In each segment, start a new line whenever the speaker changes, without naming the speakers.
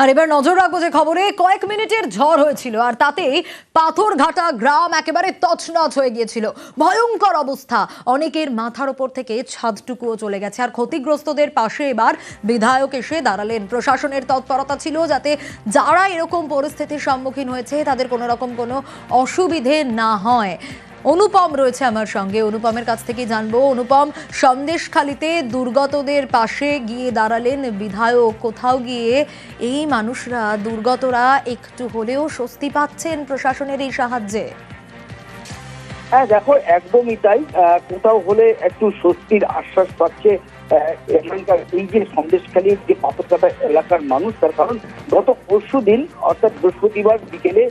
আর এবার নজর রাখব যে খবরে কয়েক মিনিটের ঝড় হয়েছিল, আর তাতেই পাথরঘাটা গ্রাম একেবারে তছনছ হয়ে গিয়েছিল। ভয়ঙ্কর অবস্থা। অনেকের মাথার ওপর থেকে ছাদটুকুও চলে গেছে। আর ক্ষতিগ্রস্তদের পাশে এবার বিধায়ক এসে দাঁড়ালেন। প্রশাসনের তৎপরতা ছিল যাতে যারা এরকম পরিস্থিতির সম্মুখীন হয়েছে, তাদের কোনো রকম কোনো অসুবিধে না হয়। অনুপম রয়েছে আমার সঙ্গে। অনুপমের কাছ থেকে জানব, অনুপম, সন্দেশখালিতে দুর্গতদের পাশে গিয়ে দাঁড়ালেন বিধায়ক। কোথাও গিয়ে এই মানুষরা, দুর্গতরা একটু হলেও স্বস্তি পাচ্ছেন প্রশাসনের এই সাহায্যে?
হ্যাঁ দেখো, একদমই তাই। কোথাও হলে একটু স্বস্তির আশ্বাস পাচ্ছে এখানকার এই যে সন্দেশখালীর যে পাথরকাটা এলাকার মানুষ, তার কারণ গত পরশু দিন অর্থাৎ বৃহস্পতিবার বিকেলে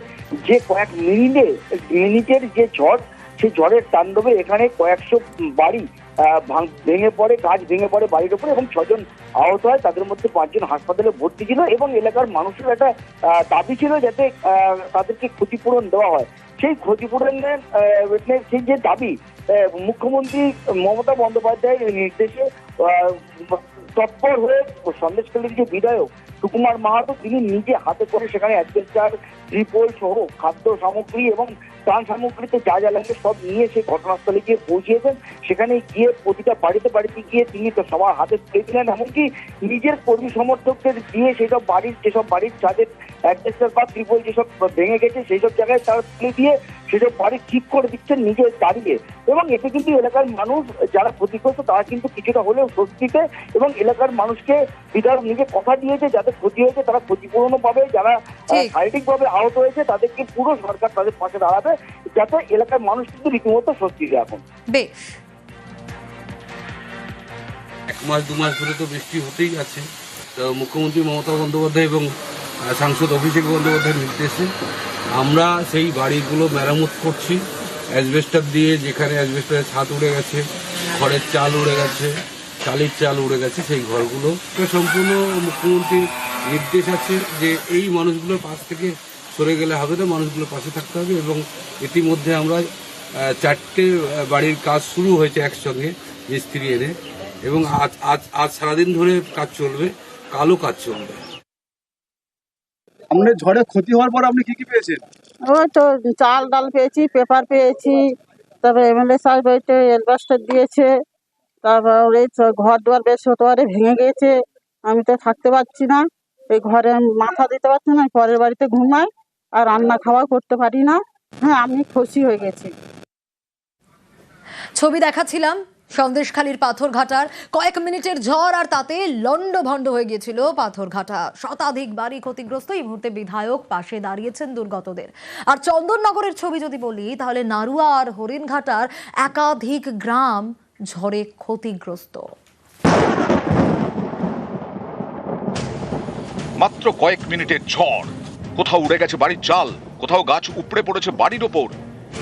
যে কয়েক মিনিটে, মিনিটের যে ঝড় সেই ঝড়ের তাণ্ডবে এখানে কয়েকশো বাড়ি ভাঙ- পড়ে গাছ ভেঙে পড়ে বাড়ির উপরে এবং ছজন আহত হয়। তাদের মধ্যে পাঁচজন হাসপাতালে ভর্তি ছিল এবং এলাকার মানুষের একটা দাবি ছিল যাতে তাদেরকে ক্ষতিপূরণ দেওয়া হয়। সেই ক্ষতিপূরণের আহ, সেই যে দাবি মুখ্যমন্ত্রী মমতা বন্দ্যোপাধ্যায়ের নির্দেশে তৎপর হয়ে সন্দেশকালীর যে বিধায়ক সুকুমার মাহাতো তিনি নিজে হাতে করে সেখানে অ্যাডভেঞ্চার ত্রিপল সহ খাদ্য সামগ্রী এবং ত্রাণ সামগ্রীতে যা যা লাগে সব নিয়ে সেই ঘটনাস্থলে গিয়ে পৌঁছিয়েছেন। সেখানে গিয়ে প্রতিটা বাড়িতে বাড়িতে গিয়ে তিনি তো সবার হাতে দিলেন, এমনকি নিজের কর্মী সমর্থকদের দিয়ে সেসব বাড়ির, যেসব বাড়ির ছাদের অ্যাড্রেসের বা ত্রিপল যেসব ভেঙে গেছে সেই সব জায়গায় তারা তুলে দিয়ে সেসব বাড়ি ঠিক করে দিচ্ছেন নিজে দাঁড়িয়ে। এবং এতে কিন্তু এলাকার মানুষ যারা ক্ষতিগ্রস্ত তারা কিন্তু কিছুটা হলেও স্বস্তিতে এবং এলাকার মানুষকে বিধায়ক নিজে কথা দিয়েছে যাদের ক্ষতি হয়েছে তারা ক্ষতিপূরণও পাবে যারা। শারীরিকভাবে আহত হয়েছে তাদেরকে পুরো সরকার তাদের পাশে দাঁড়াবে যাতে এলাকার মানুষ কিন্তু রীতিমতো স্বস্তিতে এখন।
বেশ।
এক মাস দু মাস ধরে তো বৃষ্টি হতেই আছে তো মুখ্যমন্ত্রী মমতা বন্দ্যোপাধ্যায় এবং সাংসদ অভিষেক বন্দ্যোপাধ্যায়ের নির্দেশে। আমরা সেই বাড়িগুলো মেরামত করছি। অ্যাসবেস্টার দিয়ে যেখানে অ্যাসবেস্টারের ছাদ উড়ে গেছে, খড়ের চাল উড়ে গেছে, চালের চাল উড়ে গেছে, সেই ঘরগুলো। সম্পূর্ণ মুখ্যমন্ত্রীর নির্দেশ আছে যে এই মানুষগুলোর পাশ থেকে সরে গেলে হবে না, মানুষগুলোর পাশে থাকতে হবে এবং ইতিমধ্যে আমরা চারটে বাড়ির কাজ শুরু হয়েছে একসঙ্গে, মিস্ত্রি এনে। এবং আজ আজ আজ সারাদিন ধরে কাজ চলবে কালো কাজ চলবে।
আপনার ঝড়ে ক্ষতি হওয়ার পর আপনি কি কি পেয়েছেন?
ওই তো চাল ডাল পেয়েছি পেপার পেয়েছি তারপরে এমএলএ সাহেব ওইটা এলবাস্টার দিয়েছে তারপর এই ঘর দুয়ার বেশ হতে পারে ভেঙে গেছে আমি তো থাকতে পারছি না এই ঘরে মাথা দিতে পারছি না পরের বাড়িতে ঘুমাই আর রান্না খাওয়া করতে পারি না হ্যাঁ আমি খুশি হয়ে গেছি।
ছবি দেখাচ্ছিলাম সন্দেশখালীর পাথরঘাটার কয়েক মিনিটের ঝড় আর তাতে লন্ডভন্ড হয়ে গিয়েছিল পাথরঘাটা। শতাধিক বাড়ি ক্ষতিগ্রস্ত। এই মুহূর্তে বিধায়ক পাশে দাঁড়িয়েছেন দুর্গতদের। আর চন্দননগরের ছবি যদি বলি, তাহলে নারুয়া আর হরিণঘাটার একাধিক গ্রাম ঝড়ে ক্ষতিগ্রস্ত।
মাত্র কয়েক মিনিটের ঝড়। কোথাও উড়ে গেছে বাড়ির চাল কোথাও গাছ উপড়ে পড়েছে বাড়ির ওপর।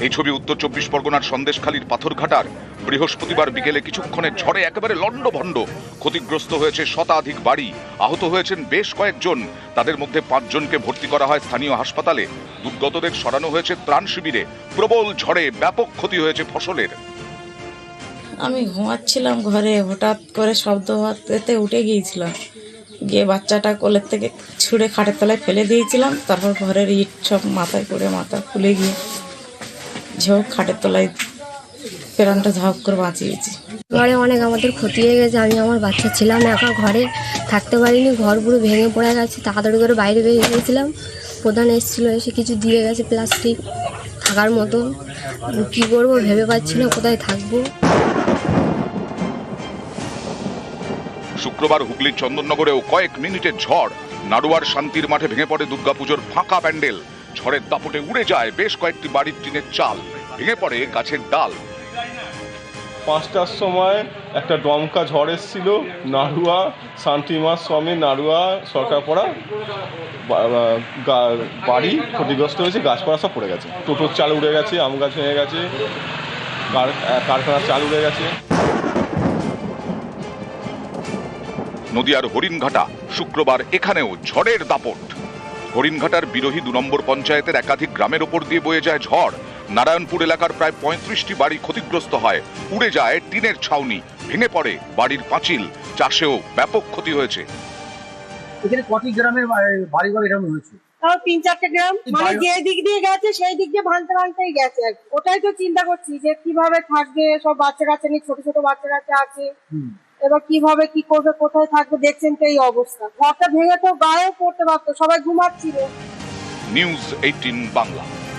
এই ছবি উত্তর চব্বিশ পরগনার সন্দেশখালীর পাথরঘাটার বৃহস্পতিবার বিকেলে কিছুক্ষণের ঝড়ে একেবারে লণ্ডভণ্ড। ক্ষতিগ্রস্ত হয়েছে শতাধিক বাড়ি। আহত হয়েছেন বেশ কয়েকজন। তাদের মধ্যে পাঁচজনকে ভর্তি করা হয় স্থানীয় হাসপাতালে। দুর্গতদের সরানো হয়েছে ত্রাণ শিবিরে। প্রবল ঝড়ে ব্যাপক ক্ষতি হয়েছে ফসলের।
আমি ঘুমাচ্ছিলাম ঘরে, হঠাৎ করে শব্দ হওয়াতে উঠে গিয়েছিলাম। গিয়ে বাচ্চাটা কোলের থেকে ছুঁড়ে খাটের তলায় ফেলে দিয়েছিলাম। তারপর ঘরের ইট সব মাথায় করে মাথা খুলে গিয়ে ঝোঁক খাটের তলায় প্রাণটা ঝাঁক করে বাঁচিয়েছি।
ঘরে অনেক আমাদের ক্ষতি হয়ে গেছে আমি আমার বাচ্চা ছিলাম এখন ঘরে থাকতে পারিনি ঘর পুরো ভেঙে পড়ে গেছে তাড়াতাড়ি করে বাইরে বেরিয়ে গিয়েছিলাম প্রধান এসেছিল এসে কিছু দিয়ে গেছে প্লাস্টিক থাকার মতন কী করব ভেবে পাচ্ছি না কোথায় থাকব।
শুক্রবার হুগলির চন্দননগরেও কয়েক মিনিটের ঝড় নাড়ুয়ার শান্তির মাঠে ভেঙে পড়ে দুর্গাপুজোর ফাঁকা প্যান্ডেল। ঝড়ের দাপটে উড়ে যায় বেশ কয়েকটি বাড়ির টিনের চাল। ভেঙে পড়ে গাছের ডাল।
পাঁচটার সময় একটা দমকা ঝড় এসেছিল নাড়ুয়া শান্তিমা স্বামী নাড়ুয়া সরকারপাড়া বাড়ি ক্ষতিগ্রস্ত হয়েছে গাছপালা সব পড়ে গেছে। টোটোর চাল উড়ে গেছে আম গাছ ভেঙে গেছে কার- কারখানার চাল উড়ে গেছে।
নদিয়ার হরিণঘাটা শুক্রবার এখানেও ঝড়ের দাপট। হরিণঘাটার বিরোহী দু নম্বর পঞ্চায়েতের একাধিক গ্রামের ওপর দিয়ে বয়ে যায় ঝড়। নারায়ণপুর এলাকার প্রায় পঁয়ত্রিশটি বাড়ি ক্ষতিগ্রস্ত হয়। উড়ে যায় টিনের ছাউনি ভেঙে পড়ে বাড়ির পাঁচিল। চাষেও ব্যাপক ক্ষতি হয়েছে।
এখানে কটি গ্রামের বাড়িঘর এরকম হয়েছে?
তাও তিন চারটে গ্রাম।
এই
মানে যে দিক দিয়ে গেছে সেই দিক দিয়ে ভাঙতে ভাঙতেই গেছে আর ওটাই তো চিন্তা করছি যে কীভাবে থাকবে সব বাচ্চা কাচ্চা নিয়ে ছোট ছোট বাচ্চা কাচ্চা আছে এবার কীভাবে কি করবে, কোথায় থাকবে, দেখছেন তো এই অবস্থা। ঘরটা ভেঙে তো গায়েও পড়তে পারতো, সবাই ঘুমাচ্ছিল।
News eighteen Bangla